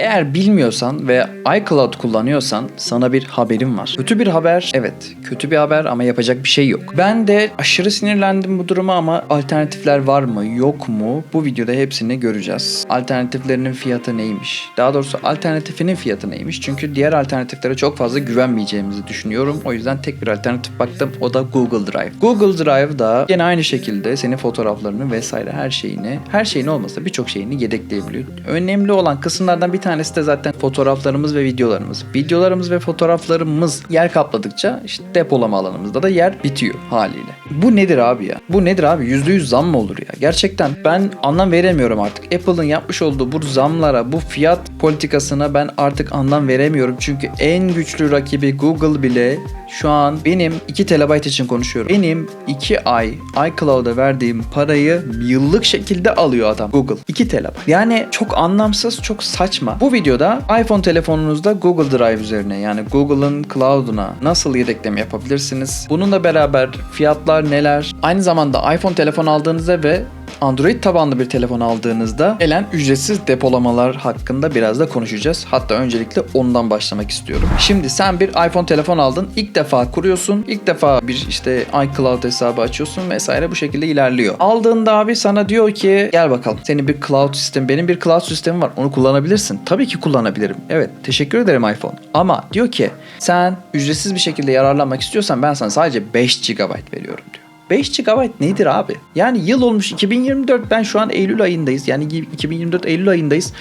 Eğer bilmiyorsan ve iCloud kullanıyorsan sana bir haberim var. Kötü bir haber. Evet, kötü bir haber ama yapacak bir şey yok. Ben de aşırı sinirlendim bu duruma ama alternatifler var mı, yok mu? Bu videoda hepsini göreceğiz. Alternatiflerinin fiyatı neymiş? Daha doğrusu alternatifinin fiyatı neymiş? Çünkü diğer alternatiflere çok fazla güvenmeyeceğimizi düşünüyorum. O yüzden tek bir alternatif baktım. O da Google Drive. Google Drive'da yine aynı şekilde senin fotoğraflarını vesaire her şeyini, her şeyin olmasa birçok şeyini yedekleyebiliyor. Önemli olan kısımlardan bir tanesi de zaten fotoğraflarımız ve videolarımız. Videolarımız ve fotoğraflarımız yer kapladıkça işte depolama alanımızda da yer bitiyor haliyle. Bu nedir abi ya? Bu nedir abi? %100 zam mı olur ya? Gerçekten ben anlam veremiyorum artık. Apple'ın yapmış olduğu bu zamlara, bu fiyat politikasına ben artık anlam veremiyorum. Çünkü en güçlü rakibi Google bile şu an benim 2 TB için konuşuyorum. Benim 2 ay iCloud'a verdiğim parayı yıllık şekilde alıyor adam Google. 2 TB. Yani çok anlamsız, çok saçma. Bu videoda iPhone telefonunuzda Google Drive üzerine yani Google'ın cloud'una nasıl yedekleme yapabilirsiniz? Bununla beraber fiyatlar neler? Aynı zamanda iPhone telefon aldığınızda ve Android tabanlı bir telefon aldığınızda gelen ücretsiz depolamalar hakkında biraz da konuşacağız. Hatta öncelikle ondan başlamak istiyorum. Şimdi sen bir iPhone telefon aldın. ilk defa kuruyorsun. ilk defa bir işte iCloud hesabı açıyorsun vesaire bu şekilde ilerliyor. Aldığında abi sana diyor ki gel bakalım senin bir cloud sistem benim bir cloud sistemim var. Onu kullanabilirsin. Tabii ki kullanabilirim. Evet teşekkür ederim iPhone. Ama diyor ki sen ücretsiz bir şekilde yararlanmak istiyorsan ben sana sadece 5 GB veriyorum diyor. 5 GB nedir abi? Yani yıl olmuş 2024 ben şu an Eylül ayındayız. Yani 2024 Eylül ayındayız.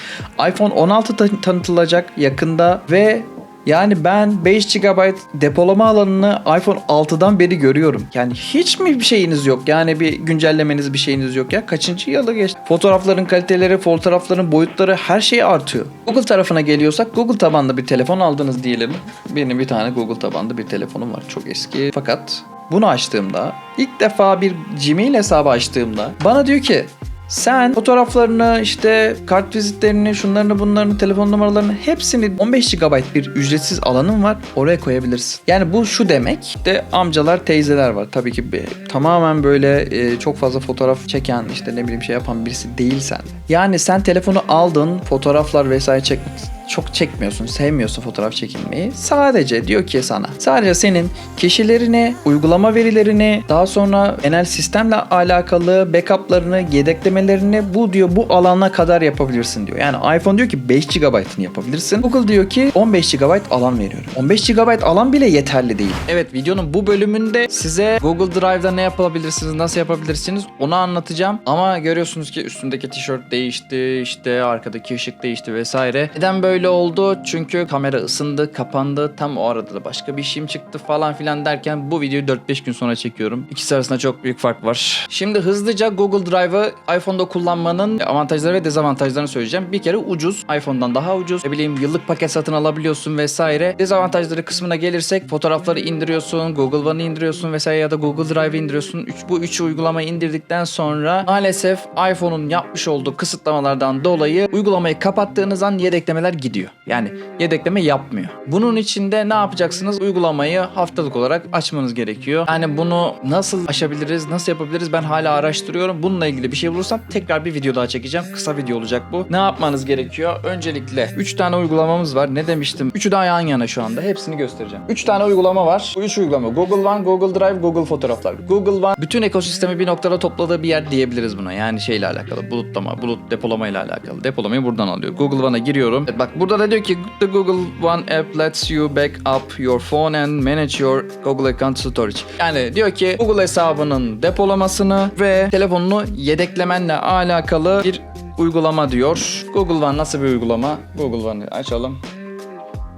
iPhone 16 tan- tanıtılacak yakında ve yani ben 5 GB depolama alanını iPhone 6'dan beri görüyorum. Yani hiç mi bir şeyiniz yok? Yani bir güncellemeniz bir şeyiniz yok ya? Kaçıncı yılı geçti? Fotoğrafların kaliteleri, fotoğrafların boyutları her şey artıyor. Google tarafına geliyorsak Google tabanlı bir telefon aldınız diyelim. Benim bir tane Google tabanlı bir telefonum var. Çok eski. Fakat bunu açtığımda ilk defa bir Gmail hesabı açtığımda bana diyor ki sen fotoğraflarını işte kart vizitlerini şunlarını bunlarını telefon numaralarını hepsini 15 GB bir ücretsiz alanın var oraya koyabilirsin. Yani bu şu demek de amcalar teyzeler var tabii ki bir, tamamen böyle e, çok fazla fotoğraf çeken işte ne bileyim şey yapan birisi değilsen. Yani sen telefonu aldın fotoğraflar vesaire çekmek çok çekmiyorsun, sevmiyorsun fotoğraf çekilmeyi. Sadece diyor ki sana, sadece senin kişilerini, uygulama verilerini, daha sonra genel sistemle alakalı backup'larını, yedeklemelerini bu diyor bu alana kadar yapabilirsin diyor. Yani iPhone diyor ki 5 GB'ını yapabilirsin. Google diyor ki 15 GB alan veriyorum. 15 GB alan bile yeterli değil. Evet videonun bu bölümünde size Google Drive'da ne yapabilirsiniz, nasıl yapabilirsiniz onu anlatacağım. Ama görüyorsunuz ki üstündeki tişört değişti, işte arkadaki ışık değişti vesaire. Neden böyle oldu? Çünkü kamera ısındı, kapandı. Tam o arada da başka bir işim çıktı falan filan derken bu videoyu 4-5 gün sonra çekiyorum. İkisi arasında çok büyük fark var. Şimdi hızlıca Google Drive'ı iPhone'da kullanmanın avantajları ve dezavantajlarını söyleyeceğim. Bir kere ucuz. iPhone'dan daha ucuz. Ne bileyim yıllık paket satın alabiliyorsun vesaire. Dezavantajları kısmına gelirsek fotoğrafları indiriyorsun, Google One'ı indiriyorsun vesaire ya da Google Drive'ı indiriyorsun. Üç, bu üçü uygulamayı indirdikten sonra maalesef iPhone'un yapmış olduğu kısıtlamalardan dolayı uygulamayı kapattığınız an yedeklemeler gidiyor. Yani yedekleme yapmıyor. Bunun için de ne yapacaksınız? Uygulamayı haftalık olarak açmanız gerekiyor. Yani bunu nasıl aşabiliriz, nasıl yapabiliriz ben hala araştırıyorum. Bununla ilgili bir şey bulursam tekrar bir video daha çekeceğim. Kısa video olacak bu. Ne yapmanız gerekiyor? Öncelikle 3 tane uygulamamız var. Ne demiştim? Üçü daha yan yana şu anda. Hepsini göstereceğim. 3 tane uygulama var. Bu 3 uygulama. Google One, Google Drive, Google Fotoğraflar. Google One bütün ekosistemi bir noktada topladığı bir yer diyebiliriz buna. Yani şeyle alakalı. Bulutlama, bulut depolama ile alakalı. Depolamayı buradan alıyor. Google One'a giriyorum. Evet, bak burada da diyor ki the Google One app lets you back up your phone and manage your Google account storage. Yani diyor ki Google hesabının depolamasını ve telefonunu yedeklemenle alakalı bir uygulama diyor. Google One nasıl bir uygulama? Google One'ı açalım.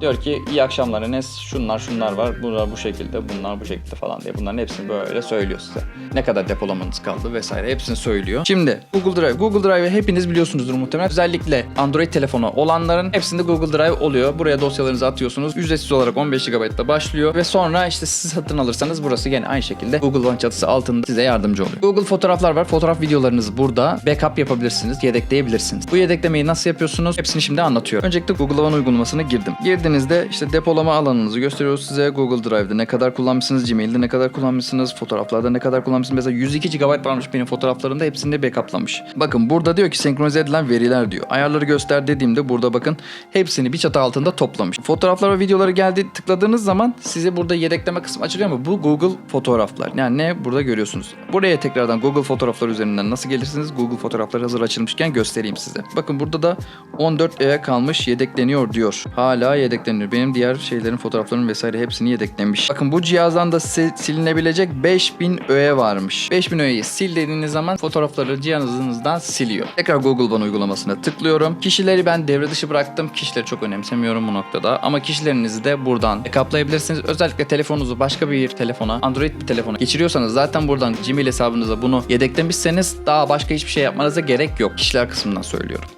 Diyor ki iyi akşamlar Enes. Şunlar şunlar var. Bunlar bu şekilde, bunlar bu şekilde falan diye. Bunların hepsini böyle söylüyor size. Ne kadar depolamanız kaldı vesaire hepsini söylüyor. Şimdi Google Drive. Google Drive'ı hepiniz biliyorsunuzdur muhtemelen. Özellikle Android telefonu olanların hepsinde Google Drive oluyor. Buraya dosyalarınızı atıyorsunuz. Ücretsiz olarak 15 GB'da başlıyor. Ve sonra işte siz satın alırsanız burası gene aynı şekilde Google One çatısı altında size yardımcı oluyor. Google fotoğraflar var. Fotoğraf videolarınız burada. Backup yapabilirsiniz. Yedekleyebilirsiniz. Bu yedeklemeyi nasıl yapıyorsunuz? Hepsini şimdi anlatıyorum. Öncelikle Google One uygulamasına girdim. Girdim girdiğinizde işte depolama alanınızı gösteriyor size. Google Drive'da ne kadar kullanmışsınız, Gmail'de ne kadar kullanmışsınız, fotoğraflarda ne kadar kullanmışsınız. Mesela 102 GB varmış benim fotoğraflarımda hepsini de backuplamış. Bakın burada diyor ki senkronize edilen veriler diyor. Ayarları göster dediğimde burada bakın hepsini bir çatı altında toplamış. Fotoğraflar ve videoları geldi tıkladığınız zaman size burada yedekleme kısmı açılıyor ama bu Google fotoğraflar. Yani ne burada görüyorsunuz. Buraya tekrardan Google fotoğraflar üzerinden nasıl gelirsiniz? Google fotoğrafları hazır açılmışken göstereyim size. Bakın burada da 14 E'ye kalmış yedekleniyor diyor. Hala yedekleniyor. Benim diğer şeylerin fotoğraflarının vesaire hepsini yedeklemiş. Bakın bu cihazdan da sil- silinebilecek 5000 öğe varmış. 5000 öğeyi sil dediğiniz zaman fotoğrafları cihazınızdan siliyor. Tekrar Google One uygulamasına tıklıyorum. Kişileri ben devre dışı bıraktım. Kişileri çok önemsemiyorum bu noktada. Ama kişilerinizi de buradan backuplayabilirsiniz. Özellikle telefonunuzu başka bir telefona, Android bir telefona geçiriyorsanız zaten buradan Gmail hesabınıza bunu yedeklemişseniz daha başka hiçbir şey yapmanıza gerek yok. Kişiler kısmından söylüyorum.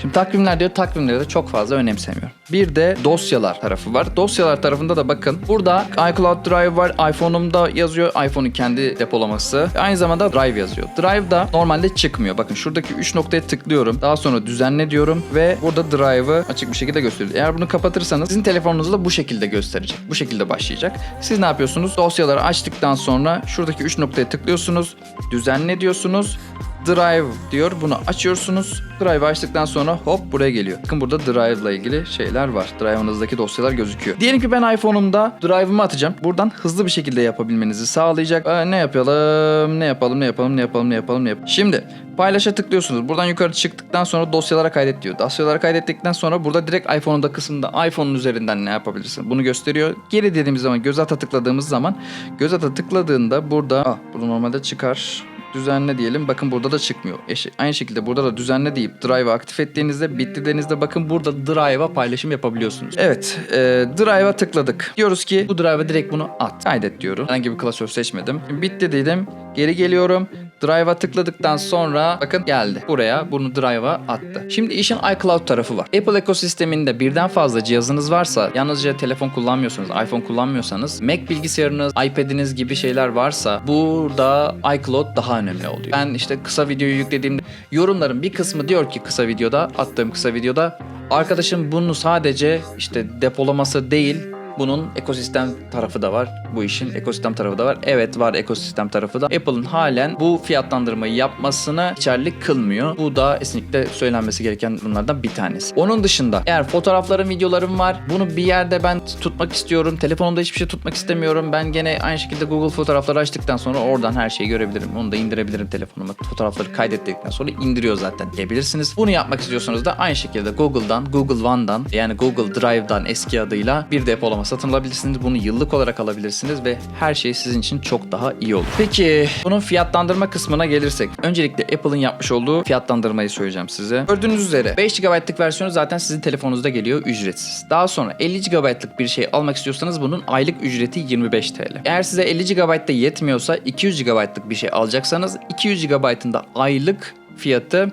Şimdi takvimler diyor takvimleri çok fazla önemsemiyorum. Bir de dosyalar tarafı var. Dosyalar tarafında da bakın burada iCloud Drive var. iPhone'umda yazıyor. iPhone'un kendi depolaması. Aynı zamanda Drive yazıyor. Drive'da normalde çıkmıyor. Bakın şuradaki 3 noktaya tıklıyorum. Daha sonra düzenle diyorum ve burada Drive'ı açık bir şekilde gösteriyor. Eğer bunu kapatırsanız sizin telefonunuzda bu şekilde gösterecek. Bu şekilde başlayacak. Siz ne yapıyorsunuz? Dosyaları açtıktan sonra şuradaki 3 noktaya tıklıyorsunuz. Düzenle diyorsunuz. Drive diyor. Bunu açıyorsunuz. Drive açtıktan sonra hop buraya geliyor. Bakın burada Drive ile ilgili şeyler var. Drive'ınızdaki dosyalar gözüküyor. Diyelim ki ben iPhone'umda Drive'ımı atacağım. Buradan hızlı bir şekilde yapabilmenizi sağlayacak. Ee, ne yapalım? Ne yapalım? Ne yapalım? Ne yapalım? Ne yapalım? Ne yapalım? Şimdi paylaşa tıklıyorsunuz. Buradan yukarı çıktıktan sonra dosyalara kaydet diyor. Dosyalara kaydettikten sonra burada direkt iPhone'un kısmında iPhone'un üzerinden ne yapabilirsin? Bunu gösteriyor. Geri dediğimiz zaman göz ata tıkladığımız zaman göz ata tıkladığında burada ah, burada normalde çıkar düzenle diyelim. Bakın burada da çıkmıyor. Eşi- aynı şekilde burada da düzenle deyip Drive'ı aktif ettiğinizde bitirdiğinizde bakın burada Drive'a paylaşım yapabiliyorsunuz. Evet. E, Drive'a tıkladık. Diyoruz ki bu Drive'a direkt bunu at. Kaydet diyorum. Herhangi bir klasör seçmedim. Bitti dedim. Geri geliyorum. Drive'a tıkladıktan sonra bakın geldi. Buraya bunu Drive'a attı. Şimdi işin iCloud tarafı var. Apple ekosisteminde birden fazla cihazınız varsa, yalnızca telefon kullanmıyorsanız, iPhone kullanmıyorsanız, Mac bilgisayarınız, iPad'iniz gibi şeyler varsa burada iCloud daha önemli oluyor. Ben işte kısa videoyu yüklediğimde yorumların bir kısmı diyor ki kısa videoda, attığım kısa videoda arkadaşım bunu sadece işte depolaması değil bunun ekosistem tarafı da var. Bu işin ekosistem tarafı da var. Evet var ekosistem tarafı da. Apple'ın halen bu fiyatlandırmayı yapmasını içerlik kılmıyor. Bu da kesinlikle söylenmesi gereken bunlardan bir tanesi. Onun dışında eğer fotoğraflarım, videolarım var. Bunu bir yerde ben tutmak istiyorum. Telefonumda hiçbir şey tutmak istemiyorum. Ben gene aynı şekilde Google fotoğrafları açtıktan sonra oradan her şeyi görebilirim. Onu da indirebilirim telefonuma. Fotoğrafları kaydettikten sonra indiriyor zaten diyebilirsiniz. Bunu yapmak istiyorsanız da aynı şekilde Google'dan, Google One'dan yani Google Drive'dan eski adıyla bir depolama satın alabilirsiniz. Bunu yıllık olarak alabilirsiniz ve her şey sizin için çok daha iyi olur. Peki bunun fiyatlandırma kısmına gelirsek. Öncelikle Apple'ın yapmış olduğu fiyatlandırmayı söyleyeceğim size. Gördüğünüz üzere 5 GB'lık versiyonu zaten sizin telefonunuzda geliyor ücretsiz. Daha sonra 50 GB'lık bir şey almak istiyorsanız bunun aylık ücreti 25 TL. Eğer size 50 GB da yetmiyorsa 200 GB'lık bir şey alacaksanız 200 GB'ın da aylık fiyatı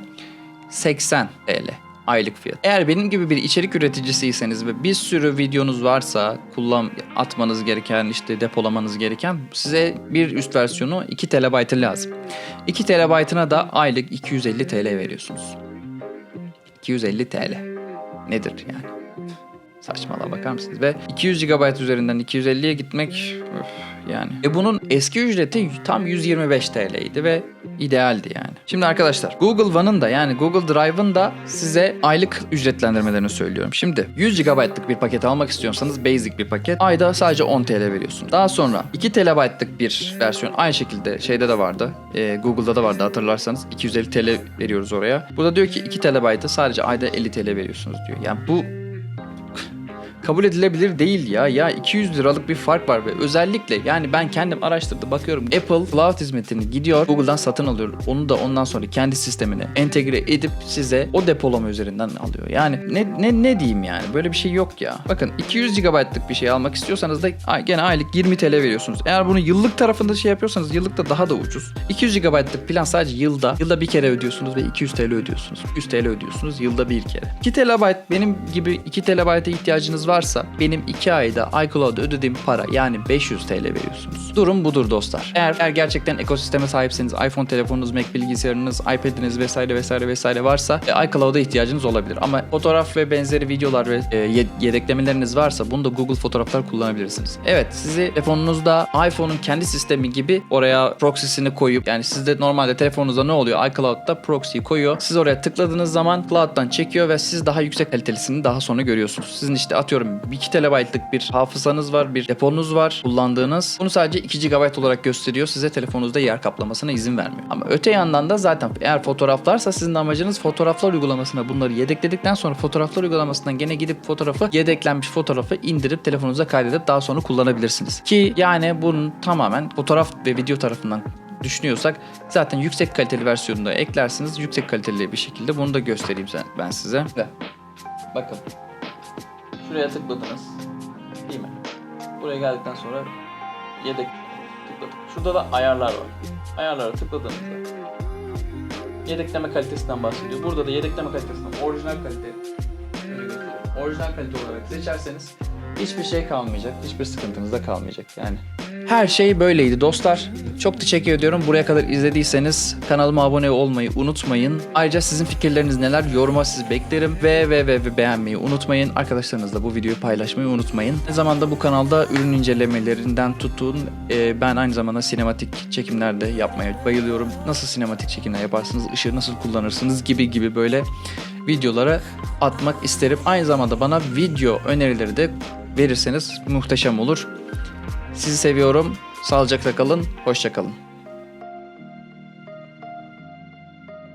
80 TL aylık fiyat. Eğer benim gibi bir içerik üreticisiyseniz ve bir sürü videonuz varsa kullan atmanız gereken işte depolamanız gereken size bir üst versiyonu 2 TB'ı lazım. 2 TB'ına da aylık 250 TL veriyorsunuz. 250 TL. Nedir yani? Saçmalığa bakar mısınız? Ve 200 GB üzerinden 250'ye gitmek öf, yani. E bunun eski ücreti tam 125 TL'ydi ve idealdi yani. Şimdi arkadaşlar Google One'ın da yani Google Drive'ın da size aylık ücretlendirmelerini söylüyorum. Şimdi 100 GB'lık bir paket almak istiyorsanız basic bir paket ayda sadece 10 TL veriyorsun. Daha sonra 2 TB'lık bir versiyon aynı şekilde şeyde de vardı. e, Google'da da vardı hatırlarsanız 250 TL veriyoruz oraya. Burada diyor ki 2 TB'ı sadece ayda 50 TL veriyorsunuz diyor. Yani bu kabul edilebilir değil ya. Ya 200 liralık bir fark var ve özellikle yani ben kendim araştırdım bakıyorum. Apple Cloud hizmetini gidiyor Google'dan satın alıyor. Onu da ondan sonra kendi sistemine entegre edip size o depolama üzerinden alıyor. Yani ne ne ne diyeyim yani böyle bir şey yok ya. Bakın 200 GB'lık bir şey almak istiyorsanız da gene aylık 20 TL veriyorsunuz. Eğer bunu yıllık tarafında şey yapıyorsanız yıllıkta daha da ucuz. 200 GB'lık plan sadece yılda yılda bir kere ödüyorsunuz ve 200 TL ödüyorsunuz. 100 TL ödüyorsunuz yılda bir kere. 2 TB benim gibi 2 TB'ye ihtiyacınız var varsa benim 2 ayda iCloud'a ödediğim para yani 500 TL veriyorsunuz. Durum budur dostlar. Eğer, eğer gerçekten ekosisteme sahipseniz iPhone telefonunuz, Mac bilgisayarınız, iPad'iniz vesaire vesaire vesaire varsa e, iCloud'a ihtiyacınız olabilir. Ama fotoğraf ve benzeri videolar ve e, ye- yedeklemeleriniz varsa bunu da Google Fotoğraflar kullanabilirsiniz. Evet sizi telefonunuzda iPhone'un kendi sistemi gibi oraya proxy'sini koyup yani sizde normalde telefonunuzda ne oluyor? iCloud'da proxy'yi koyuyor. Siz oraya tıkladığınız zaman cloud'dan çekiyor ve siz daha yüksek kalitelisini daha sonra görüyorsunuz. Sizin işte atıyorum 2 TB'lık bir hafızanız var, bir deponuz var kullandığınız. Bunu sadece 2 GB olarak gösteriyor. Size telefonunuzda yer kaplamasına izin vermiyor. Ama öte yandan da zaten eğer fotoğraflarsa sizin amacınız fotoğraflar uygulamasına bunları yedekledikten sonra fotoğraflar uygulamasından gene gidip fotoğrafı yedeklenmiş fotoğrafı indirip telefonunuza kaydedip daha sonra kullanabilirsiniz. Ki yani bunun tamamen fotoğraf ve video tarafından düşünüyorsak zaten yüksek kaliteli versiyonunu da eklersiniz. Yüksek kaliteli bir şekilde bunu da göstereyim ben size. Bakın. Şuraya tıkladınız. Değil mi? Buraya geldikten sonra yedek tıkladık. Şurada da ayarlar var. Ayarlara tıkladığınızda yedekleme kalitesinden bahsediyor. Burada da yedekleme kalitesinden orijinal kalite orijinal kalite olarak seçerseniz hiçbir şey kalmayacak. Hiçbir sıkıntınız da kalmayacak yani. Her şey böyleydi dostlar. Çok teşekkür ediyorum. Buraya kadar izlediyseniz kanalıma abone olmayı unutmayın. Ayrıca sizin fikirleriniz neler yoruma sizi beklerim. Ve ve ve, ve beğenmeyi unutmayın. Arkadaşlarınızla bu videoyu paylaşmayı unutmayın. Aynı zamanda bu kanalda ürün incelemelerinden tutun. e, ben aynı zamanda sinematik çekimlerde yapmaya bayılıyorum. Nasıl sinematik çekimler yaparsınız, ışığı nasıl kullanırsınız gibi gibi böyle videolara atmak isterim. Aynı zamanda bana video önerileri de verirseniz muhteşem olur. Sizi seviyorum. Sağlıcakla kalın. Hoşça kalın.